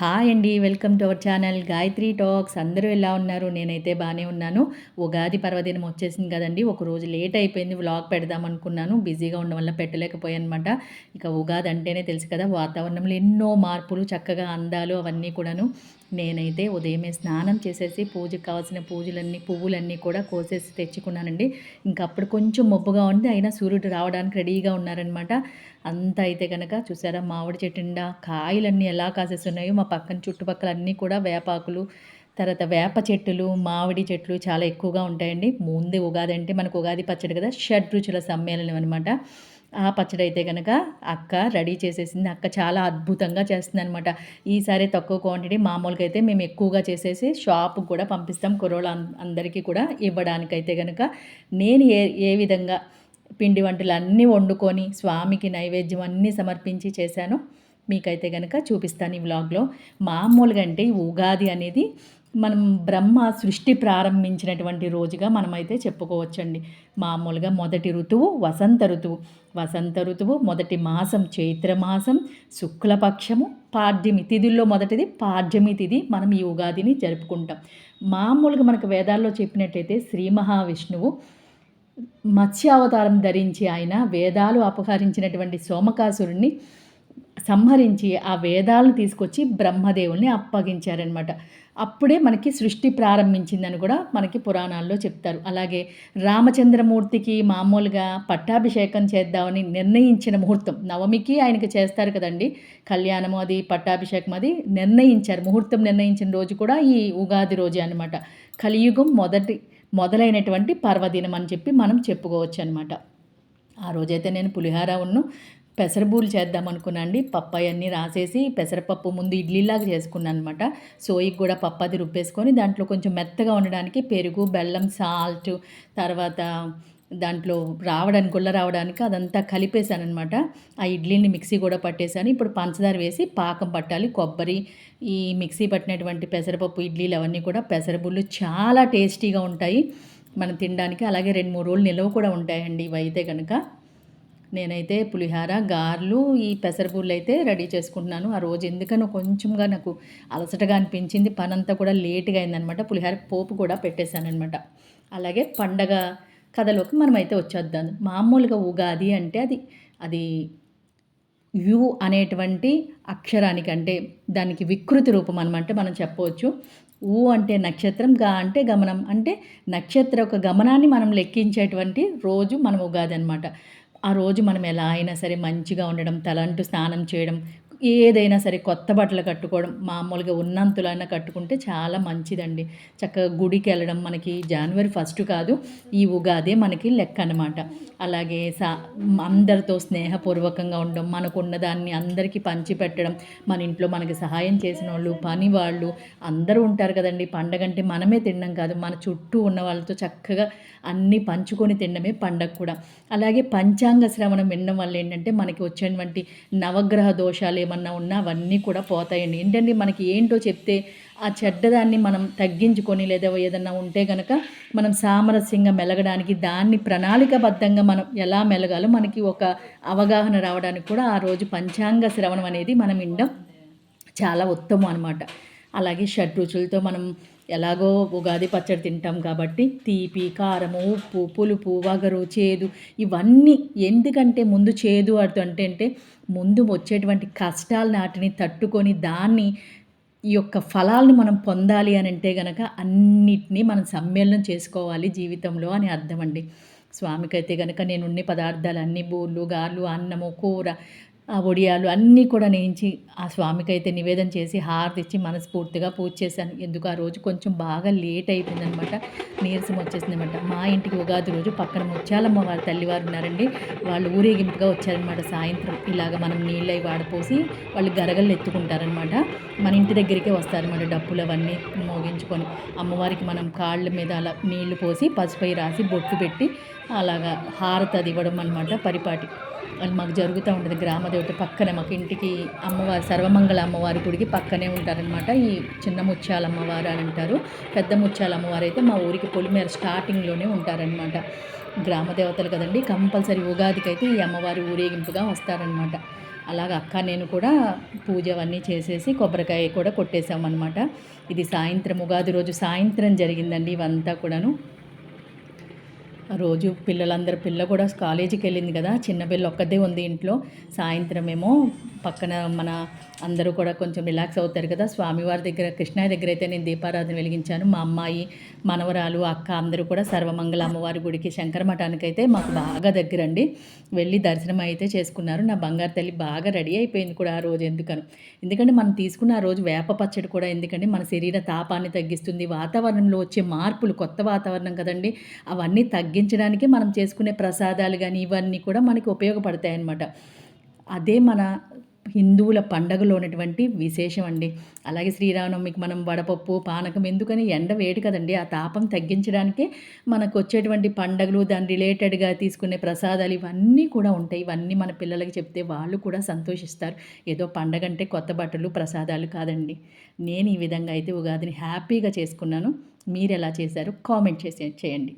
Hi అండి welcome to our channel Gayatri talks. అందరూ ఎలా ఉన్నారు? నేనైతే బాగానే ఉన్నాను. ఉగాది పర్వదినం వచ్చేసింది కదండి. ఒక రోజు లేట్ అయిపోయింది వ్లాగ్ పెడదాం అనుకున్నాను. బిజీగా ఉండడం వల్ల పెట్టలేకపోయాను అనమాట ఇక ఉగాది అంటేనే తెలుసు కదా వాతావరణంలో ఎన్నో మార్పులు చక్కగా అందాలు అవన్నీ కూడాను. నేనైతే ఉదయమే స్నానం చేసేసి పూజకు కావాల్సిన పూజలన్నీ పువ్వులన్నీ కూడా కోసేసి తెచ్చుకున్నానండి. ఇంకా అప్పుడు కొంచెం మబ్బుగా ఉంది అయినా సూర్యుడు రావడానికి రెడీగా ఉన్నారనమాట అంతా అయితే కనుక చూసారా మామిడి చెట్టు నిండా కాయలన్నీ ఎలా కాసేస్తున్నాయో మా పక్కన చుట్టుపక్కల అన్నీ కూడా వేపాకులు తర్వాత వేప చెట్టులు మామిడి చెట్లు చాలా ఎక్కువగా ఉంటాయండి. ముందే ఉగాది అంటే మనకు ఉగాది పచ్చడి కదా షడ్ రుచుల సమ్మేళనం అనమాట ఆ పచ్చడి అయితే కనుక అక్క రెడీ చేసేసింది. అక్క చాలా అద్భుతంగా చేస్తుంది అనమాట ఈసారి తక్కువ క్వాంటిటీ మామూలుగా అయితే మేము ఎక్కువగా చేసేసి షాప్కి కూడా పంపిస్తాం. కుర్రోళ్ళు అందరికీ కూడా ఇవ్వడానికైతే కనుక నేను ఏ ఏ విధంగా పిండి వంటలు అన్నీ వండుకొని స్వామికి నైవేద్యం అన్నీ సమర్పించి చేశాను మీకైతే కనుక చూపిస్తాను ఈ వ్లాగ్లో మామూలుగా అంటే ఉగాది అనేది మనం బ్రహ్మ సృష్టి ప్రారంభించినటువంటి రోజుగా మనమైతే చెప్పుకోవచ్చండి. మామూలుగా మొదటి ఋతువు వసంత ఋతువు. వసంత ఋతువు మొదటి మాసం చైత్రమాసం శుక్లపక్షము పాడ్యమి తిథుల్లో మొదటిది పాడ్యమి తిథి మనం ఈ ఉగాదిని జరుపుకుంటాం. మామూలుగా మనకు వేదాల్లో చెప్పినట్టయితే శ్రీ మహావిష్ణువు మత్స్యావతారం ధరించి ఆయన వేదాలు అపహరించినటువంటి సోమకాసురుణ్ణి సంహరించి ఆ వేదాలను తీసుకొచ్చి బ్రహ్మదేవుల్ని అప్పగించారనమాట అప్పుడే మనకి సృష్టి ప్రారంభించిందని కూడా మనకి పురాణాల్లో చెప్తారు. అలాగే రామచంద్రమూర్తికి మామూలుగా పట్టాభిషేకం చేద్దామని నిర్ణయించిన ముహూర్తం. నవమికి ఆయనకి చేస్తారు కదండి. కళ్యాణము అది పట్టాభిషేకం అది నిర్ణయించారు. ముహూర్తం నిర్ణయించిన రోజు కూడా ఈ ఉగాది రోజే అనమాట కలియుగం మొదటి మొదలైనటువంటి పర్వదినం అని చెప్పి మనం చెప్పుకోవచ్చు అనమాట ఆ రోజైతే నేను పులిహార ఉన్ను పెసరబూలు చేద్దాం అనుకున్నాండి పప్పాయి అన్నీ రాసేసి పెసరపప్పు ముందు ఇడ్లీలాగా చేసుకున్నాను అనమాట సోయికి కూడా పప్పాది రుబ్బేసుకొని దాంట్లో కొంచెం మెత్తగా ఉండడానికి పెరుగు బెల్లం సాల్ట్ తర్వాత దాంట్లో రావడానికి గుళ్ళ రావడానికి అదంతా కలిపేశాను అనమాట ఆ ఇడ్లీని మిక్సీ కూడా పట్టేశాను. ఇప్పుడు పంచదార వేసి పాకం పట్టాలి. కొబ్బరి ఈ మిక్సీ పట్టినటువంటి పెసరపప్పు ఇడ్లీలు అవన్నీ కూడా పెసరబుళ్ళు చాలా టేస్టీగా ఉంటాయి. మనం తినడానికి అలాగే రెండు మూడు రోజులు నిల్వ కూడా ఉంటాయండి ఇవి అయితే కనుక నేనైతే పులిహార గార్లు ఈ పెసరబుళ్ళు అయితే రెడీ చేసుకుంటున్నాను. ఆ రోజు ఎందుకనో కొంచెంగా నాకు అలసటగా అనిపించింది. పనంతా కూడా లేట్గా అయిందనమాట. పులిహార పోపు కూడా పెట్టేశానమాట అలాగే పండగ కథలోకి మనమైతే వచ్చేద్దాం. మామూలుగా ఉగాది అంటే అది అది యు అనేటువంటి అక్షరానికి అంటే దానికి వికృతి రూపం అనమాట మనం చెప్పవచ్చు. ఊ అంటే నక్షత్రం గా అంటే గమనం. అంటే నక్షత్ర ఒక గమనాన్ని మనం లెక్కించేటువంటి రోజు మనం ఉగాది అనమాట. ఆ రోజు మనం ఎలా అయినా సరే మంచిగా ఉండడం తలంటూ స్నానం చేయడం ఏదైనా సరే కొత్త బట్టలు కట్టుకోవడం మామూలుగా ఉన్నంతులైనా కట్టుకుంటే చాలా మంచిదండి. చక్కగా గుడికి వెళ్ళడం మనకి జనవరి ఫస్ట్ కాదు ఈ ఉగాదే మనకి లెక్క అనమాట అలాగే సా అందరితో స్నేహపూర్వకంగా ఉండడం మనకున్న దాన్ని అందరికీ పంచిపెట్టడం మన ఇంట్లో మనకి సహాయం చేసిన వాళ్ళు పని వాళ్ళు అందరూ ఉంటారు కదండి. పండగ అంటే మనమే తినడం కాదు మన చుట్టూ ఉన్న వాళ్ళతో చక్కగా అన్నీ పంచుకొని తినడమే పండగ కూడా. అలాగే పంచాంగ శ్రవణం వినడం వల్ల ఏంటంటే మనకి వచ్చేటువంటి నవగ్రహ దోషాలు ఏమన్నా ఉన్నా అవన్నీ కూడా పోతాయండి. ఏంటంటే మనకి ఏంటో చెప్తే ఆ చెడ్డదాన్ని మనం తగ్గించుకొని లేదా ఏదన్నా ఉంటే కనుక మనం సామరస్యంగా మెలగడానికి దాన్ని ప్రణాళికబద్ధంగా మనం ఎలా మెలగాలో మనకి ఒక అవగాహన రావడానికి కూడా ఆ రోజు పంచాంగ శ్రవణం అనేది మనం ఇండం చాలా ఉత్తమం అనమాట అలాగే షడ్ రుచులతో మనం ఎలాగో ఉగాది పచ్చడి తింటాం కాబట్టి తీపి కారము ఉప్పు పులుపు వగరు చేదు ఇవన్నీ ఎందుకంటే ముందు చేదు అంటే అంటే ముందు వచ్చేటువంటి కష్టాల నాటిని తట్టుకొని దాన్ని ఈ యొక్క ఫలాల్ని మనం పొందాలి అని అంటే గనక అన్నిటినీ మనం సమ్మేళనం చేసుకోవాలి జీవితంలో అని అర్థం అండి. స్వామికైతే కనుక నేను ఉన్ని పదార్థాలు అన్ని బూర్లు గార్లు అన్నము కూర ఆ ఒడియాలు అన్నీ కూడా నేయించి ఆ స్వామికి అయితే నివేదన చేసి హారతి ఇచ్చి మనస్ఫూర్తిగా పూజ చేశాను. ఎందుకు? ఆ రోజు కొంచెం బాగా లేట్ అయిపోయిందనమాట. నీరసం వచ్చేసిందనమాట. మా ఇంటికి ఉగాది రోజు పక్కన ముత్యాలమ్మ వారి తల్లివారు ఉన్నారండి. వాళ్ళు ఊరేగింపుగా వచ్చారనమాట సాయంత్రం. ఇలాగ మనం నీళ్ళు అవి వాడిపోసి వాళ్ళు గరగలు ఎత్తుకుంటారనమాట. మన ఇంటి దగ్గరికే వస్తారనమాట డప్పులు అవన్నీ మోగించుకొని. అమ్మవారికి మనం కాళ్ళ మీద అలా నీళ్ళు పోసి పసుపై రాసి బొట్టు పెట్టి అలాగా హారతి అది ఇవ్వడం అనమాట పరిపాటి. వాళ్ళు మాకు జరుగుతూ ఉంటుంది గ్రామదేవత పక్కనే మాకు ఇంటికి అమ్మవారి సర్వమంగళ అమ్మవారి గుడికి పక్కనే ఉంటారనమాట ఈ చిన్న ముత్యాల అమ్మవారు అని అంటారు. పెద్ద ముత్యాల అమ్మవారు అయితే మా ఊరికి పొలిమేర స్టార్టింగ్లోనే ఉంటారనమాట గ్రామ దేవతలు కదండి కంపల్సరీ ఉగాదికి అయితే ఈ అమ్మవారి ఊరేగింపుగా వస్తారనమాట అలాగ అక్క నేను కూడా పూజ అవన్నీ చేసేసి కొబ్బరికాయ కూడా కొట్టేసామన్నమాట ఇది సాయంత్రం ఉగాది రోజు సాయంత్రం జరిగిందండి ఇవంతా కూడాను. రోజు పిల్లలందరూ పిల్ల కూడా కాలేజీకి వెళ్ళింది కదా చిన్న పిల్ల ఒక్కదే ఉంది ఇంట్లో. సాయంత్రం ఏమో పక్కన మన అందరూ కూడా కొంచెం రిలాక్స్ అవుతారు కదా స్వామివారి దగ్గర కృష్ణ దగ్గర అయితే నేను దీపారాధన వెలిగించాను. మా అమ్మాయి మనవరాలు అక్క అందరూ కూడా సర్వమంగళ అమ్మవారి గుడికి శంకర మఠానికి అయితే మాకు బాగా దగ్గరండి. వెళ్ళి దర్శనం అయితే చేసుకున్నారు. నా బంగారు తల్లి బాగా రెడీ అయిపోయింది కూడా ఆ రోజు ఎందుకను. ఎందుకంటే మనం తీసుకున్న ఆ రోజు వేప పచ్చడి కూడా ఎందుకంటే మన శరీర తాపాన్ని తగ్గిస్తుంది వాతావరణంలో వచ్చే మార్పులు కొత్త వాతావరణం కదండి అవన్నీ తగ్గి తగ్గించడానికి మనం చేసుకునే ప్రసాదాలు కానీ ఇవన్నీ కూడా మనకి ఉపయోగపడతాయి అన్నమాట అదే మన హిందువుల పండగలో ఉన్నటువంటి విశేషం అండి. అలాగే శ్రీరామనవమికి మనం వడపప్పు పానకం ఎందుకని ఎండ వేడి కదండి. ఆ తాపం తగ్గించడానికి మనకు వచ్చేటువంటి పండగలు దాని రిలేటెడ్గా తీసుకునే ప్రసాదాలు ఇవన్నీ కూడా ఉంటాయి. ఇవన్నీ మన పిల్లలకి చెప్తే వాళ్ళు కూడా సంతోషిస్తారు. ఏదో పండగ అంటే కొత్త బట్టలు ప్రసాదాలు కాదండి. నేను ఈ విధంగా అయితే ఉగాదిని హ్యాపీగా చేసుకున్నాను. మీరు ఎలా చేశారు కామెంట్ చేసి చేయండి.